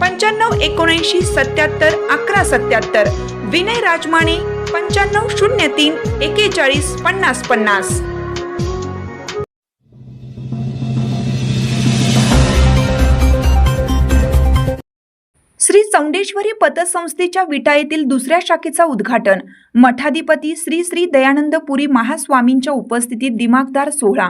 पंच्याण्णव एकोणऐंशी सत्याहत्तर अकरा सत्याहत्तर. विनय राजमाने पंच्याण्णव शून्य तीन एकेचाळीस पन्नास पन्नास. श्री चौंडेश्वरी पतसंस्थेच्या विटा येथील दुसऱ्या शाखेचा उद्घाटन. मठाधिपती श्री श्री दयानंद पुरी महास्वामींच्या उपस्थितीत दिमागदार सोहळा.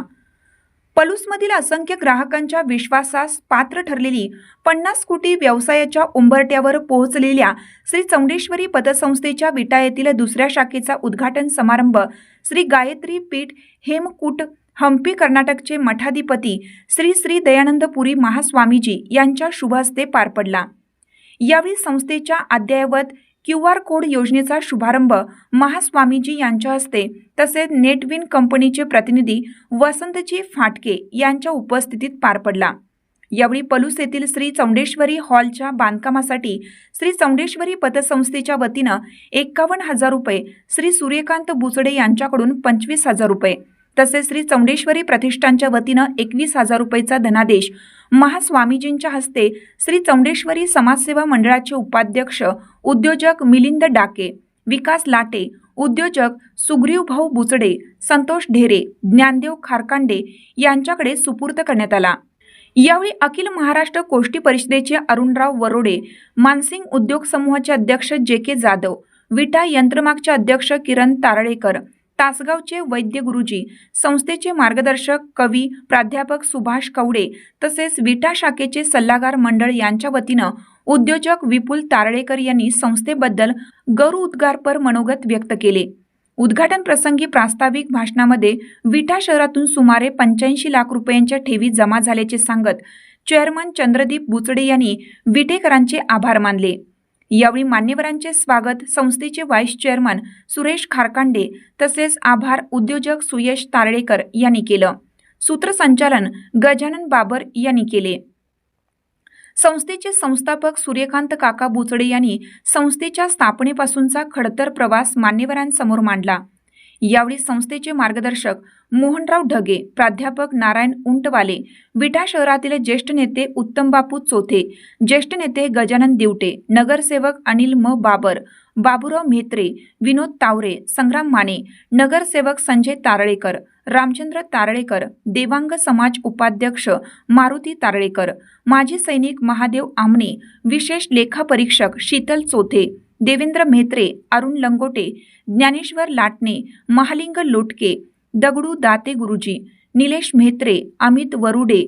पलूसमधील असंख्य ग्राहकांच्या विश्वासास पात्र ठरलेली पन्नास कोटी व्यवसायाच्या उंबरट्यावर पोहोचलेल्या श्री चौंडेश्वरी पतसंस्थेच्या विटा येथील दुसऱ्या शाखेचा उद्घाटन समारंभ श्री गायत्री पीठ हेमकूट हम्पी कर्नाटकचे मठाधिपती श्री श्री दयानंद पुरी महास्वामीजी यांच्या शुभहस्ते पार पडला. यावेळी संस्थेच्या अद्ययावत क्यू आर कोड योजनेचा शुभारंभ महास्वामीजी यांच्या हस्ते तसेच नेटविन कंपनीचे प्रतिनिधी वसंतजी फाटके यांच्या उपस्थितीत पार पडला. यावेळी पलूस येथील श्री चौंडेश्वरी हॉलच्या बांधकामासाठी श्री चौंडेश्वरी पतसंस्थेच्या वतीनं एक्कावन्न हजार रुपये श्री सूर्यकांत बुचडे यांच्याकडून पंचवीस हजार रुपये तसेच श्री चौंडेश्वरी प्रतिष्ठानच्या वतीनं एकवीस हजार रुपयेचा धनादेश महास्वामीजींच्या हस्ते श्री चौंडेश्वरी समाजसेवा मंडळाचे उपाध्यक्ष उद्योजक मिलिंद डाके विकास लाटे उद्योजक सुग्रीव भाऊ बुचडे संतोष ढेरे ज्ञानदेव खारकांडे यांच्याकडे सुपूर्त करण्यात आला. यावेळी अखिल महाराष्ट्र कोष्टी परिषदेचे अरुणराव वरोडे मानसिंग उद्योग समूहाचे अध्यक्ष जे के जाधव विटा यंत्रमागचे अध्यक्ष किरण तारळेकर तासगावचे वैद्य गुरुजी संस्थेचे मार्गदर्शक कवी प्राध्यापक सुभाष कवडे तसेच विटा शाखेचे सल्लागार मंडळ यांच्या वतीनं उद्योजक विपुल तारळेकर यांनी संस्थेबद्दल गौरव उद्गारपर मनोगत व्यक्त केले. उद्घाटन प्रसंगी प्रास्ताविक भाषणामध्ये विटा शहरातून सुमारे पंच्याऐंशी लाख रुपयांच्या ठेवी जमा झाल्याचे सांगत चेअरमन चंद्रदीप बुचडे यांनी विटेकरांचे आभार मानले. यावेळी मान्यवरांचे स्वागत संस्थेचे व्हाईस चेअरमन सुरेश खारकांडे तसेच आभार उद्योजक सुयश तारळेकर यांनी केलं. सूत्रसंचालन गजानन बाबर यांनी केले. संस्थेचे संस्थापक सूर्यकांत काका बुचडे यांनी संस्थेच्या स्थापनेपासूनचा खडतर प्रवास मान्यवरांसमोर मांडला. यावेळी संस्थेचे मार्गदर्शक मोहनराव ढगे प्राध्यापक नारायण उंटवाले विटा शहरातील ज्येष्ठ नेते उत्तम बापू चोथे ज्येष्ठ नेते गजानन दिवटे नगरसेवक अनिल म. बाबर बाबुराव म्हेत्रे विनोद तावरे संग्राम माने नगरसेवक संजय तारळेकर रामचंद्र तारळेकर देवांग समाज उपाध्यक्ष मारुती तारळेकर माजी सैनिक महादेव आमणे विशेष लेखापरीक्षक शीतल चोथे देवेंद्र म्हेत्रे अरुण लंगोटे ज्ञानेश्वर लाटणे महालिंग लोटके दगडू दाते गुरुजी निलेश म्हेत्रे अमित वरुडे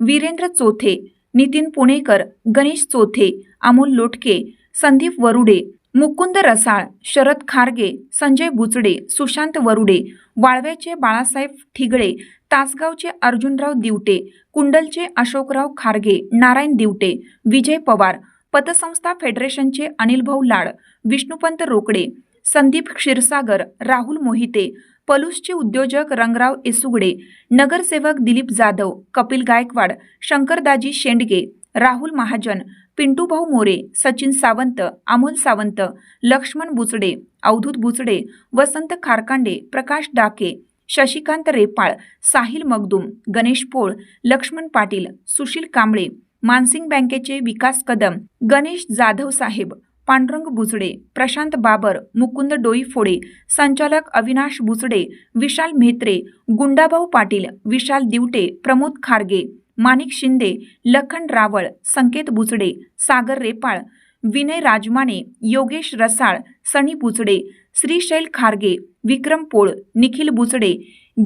वीरेंद्र चोथे नितीन पुणेकर गणेश चोथे अमोल लोटके संदीप वरुडे मुकुंद रसाळ शरद खारगे संजय बुचडे सुशांत वरुडे वाळव्याचे बाळासाहेब ठिगळे तासगावचे अर्जुनराव दिवटे कुंडलचे अशोकराव खारगे नारायण दिवटे विजय पवार पतसंस्था फेडरेशनचे अनिलभाऊ लाड विष्णुपंत रोकडे संदीप क्षीरसागर राहुल मोहिते पलूसचे उद्योजक रंगराव एसुगडे नगरसेवक दिलीप जाधव कपिल गायकवाड शंकरदाजी शेंडगे राहुल महाजन पिंटूभाऊ मोरे सचिन सावंत अमोल सावंत लक्ष्मण बुचडे अवधूत बुचडे वसंत खारकांडे प्रकाश डाके शशिकांत रेपाळ साहिल मगदूम गणेश पोळ लक्ष्मण पाटील सुशील कांबळे मानसिंग बँकेचे विकास कदम गणेश जाधव साहेब पांडुरंग बुचडे प्रशांत बाबर मुकुंद डोईफोडे संचालक अविनाश बुचडे विशाल म्हेत्रे गुंडाभाऊ पाटील विशाल दिवटे प्रमोद खारगे माणिक शिंदे लखन रावळ संकेत बुचडे सागर रेपाळ विनय राजमाने योगेश रसाळ सनी बुचडे श्रीशैल खारगे विक्रम पोळ निखिल बुचडे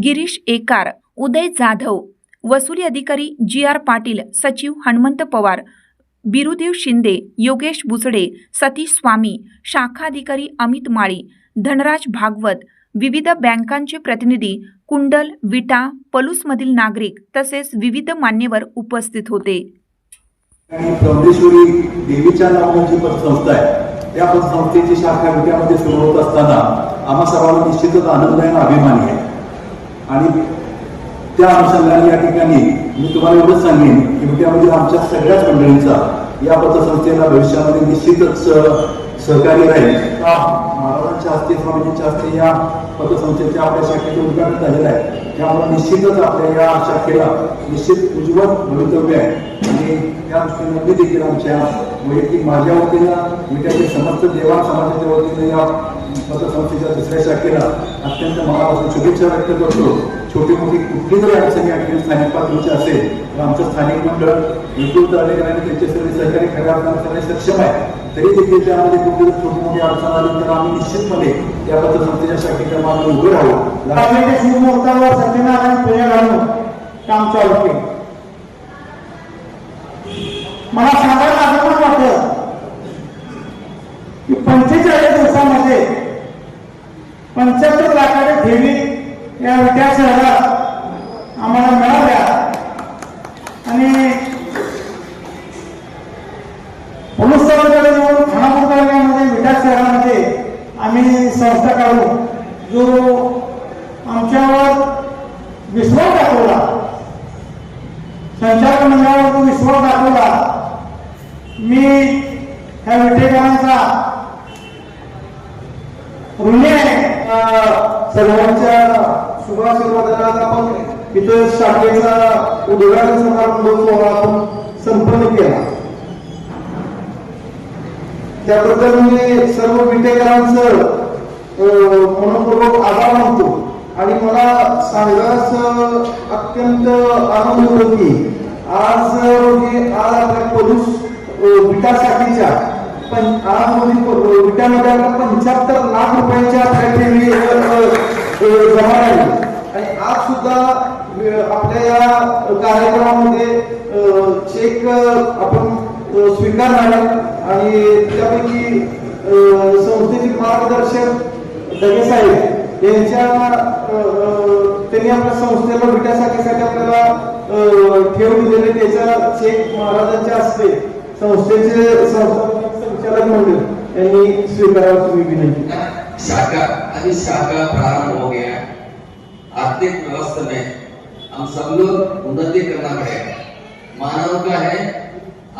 गिरीश एकार उदय जाधव वसुली अधिकारी जी आर पाटील सचिव हनुमंत पवार बिरुदेव शिंदे योगेश बुचडे सतीश स्वामी शाखा अधिकारी अमित माळी धनराज भागवत विविध बँकांचे प्रतिनिधी कुंडल विटा पलूसमधील नागरिक तसेच विविध मान्यवर उपस्थित होते. आणि चौंडेश्वरी देवीच्या नावाची पतसंस्था आहे. त्या पतसंस्थेची शाखा विट्यामध्ये सुरू होत असताना आम्हा सर्वांना निश्चितच आनंद आहे आणि अभिमान आहे. आणि त्या अनुषंगाने या ठिकाणी मी तुम्हाला एवढंच सांगेन की त्यामध्ये आमच्या सगळ्याच मंडळींचा या पतसंस्थेला भविष्यामध्ये निश्चितच सहकारी सहकार्य राहील. का महाराजांच्या हस्ते स्वामीजींच्या हस्ते या पतसंस्थेच्या आपल्या शाखेचे उद्घाटन झालेलं आहे. त्यामुळे निश्चितच आपल्या या शाखेला निश्चित उज्ज्वल भवितव्य आहे. आणि त्या दृष्टीने मी देखील आमच्या वैयक्तिक माझ्या वतीनं त्याचे समस्त देवा समाजाच्या वतीनं या पतसंस्थेच्या दुसऱ्या शाखेला अत्यंत मनापासून शुभेच्छा व्यक्त करतो. छोटी मोठी कुठली जरी अडचणी ठिकाणी स्थानिक पातळीची असेल तर आमचं स्थानिक मंडळ तळेकर आणि त्यांचे सर्व सहकारी खऱ्या अर्थाने सक्षम आहे. तरी देखील त्यामध्ये कुठली छोटी मोठी अडचण आली तर आम्ही निश्चितपणे या पतसंस्थेच्या शाखेच्या मागे उभे राहू शिवमुहूर्तावर सत्यनारायण पूजा घालून काम चालू केलं मला सांगायला असं पण वाटतं की पंचेचाळीस दिवसामध्ये पंच्याहत्तर लाखाच्या ठेवी या विट्या शहरात. आम्हाला मिळाल्या. आणि पोलीस चौकीकडे जाऊन खानापूर तालुक्यामध्ये विटा शहरामध्ये आम्ही संस्था काढून जो आमच्यावर विश्वास दाखवला संचालक मंडळावर जो विश्वास दाखवला मी ह्या विटेकरांचा ऋणी सर्वांच्या शुभाशीर्वादाने आपण इथे शाखेचा उद्घाटन समारंभ सोहळा आपण संपन्न केला. त्याबद्दल मी सर्व विटेकरांचं मनपूर्वक आभार मानतो. आणि मला सांगायच अत्यंत आनंद होतो की आज रोजी आज आपल्या पोलीस विकासाठीच्या पण आज विटामध्ये आपल्याला पंच्याहत्तर लाख रुपयांच्या जमा आणि आज सुद्धा आपल्या या कार्यक्रमामध्ये चेक आपण स्वीकारणार आणि त्यापैकी संस्थेचे मार्गदर्शक दगे साहेब यांच्या त्यांनी आपल्या संस्थेला विट्यासाठीसाठी आपल्याला ठेव दिलेले त्याचा चेक महाराजांच्या असते संस्थेचे संस्थापक संचालक यांनी स्वीकारावं तुम्ही विनंती शाखा अभी शाखा प्रारंभ हो गया. आर्थिक व्यवस्था में हम सब लोग उन्नति करना पड़ेगा। मानव का है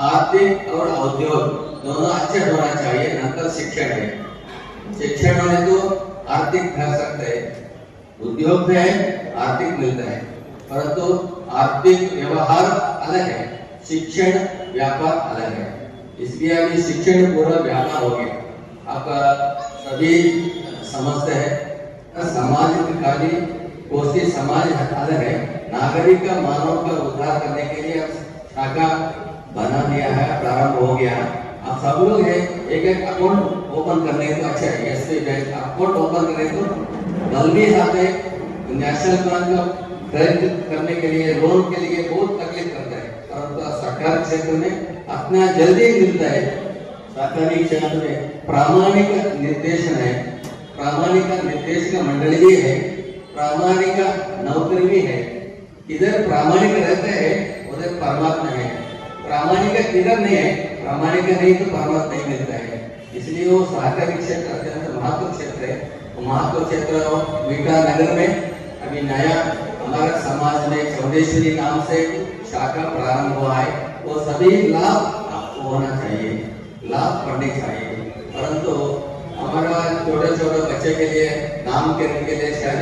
आर्थिक और औद्योग दोनों अच्छे होना चाहिए नंतर शिक्षण है शिक्षण होने तो आर्थिक फैल सकते हैं। उद्योग में है आर्थिक मिलता है। परंतु आर्थिक व्यवहार अलग है शिक्षण व्यापार अलग है। इसलिए अभी शिक्षण पूरा व्यापार हो गया। आप सभी समझते हैं समाज खाली समाज अलग है। नागरिक का मानव का उद्धार करने के लिए शाखा बना दिया है, प्रारंभ हो गया आप सब लोग हैं एक एक अकाउंट ओपन करने तो अच्छा है। एस बैंक अकाउंट ओपन करें तो जल्दी आते नेशनल बैंक खरीद करने के लिए, लोन के लिए बहुत तकलीफ़ करता है। परंतु सरकार क्षेत्र में अपना जल्दी मिलता है। सरकारी क्षेत्र में प्रामाणिक निर्देशन है। प्रामाणिक निर्देशक मंडली भी है। प्रामाणिक नौकरी भी है। इधर प्रामाणिक रहते हैं, उधर परमात्मा है। प्रामाणिक किधर नहीं है, प्रामाणिक नहीं तो परमात्मा नहीं मिलता है। इसलिए वो सहकारी क्षेत्र अत्यंत महत्व क्षेत्र है। महत्व क्षेत्र मीठा नगर में अभी नया हमारा समाज में चौदेश्वरी नाम से शाखा प्रारंभ हुआ है। वो सभी लाभ होना चाहिए लाभ पढ़ने चाहिए परंतु हमारा छोटे छोटे बच्चे के लिए नाम करने के लिए शादी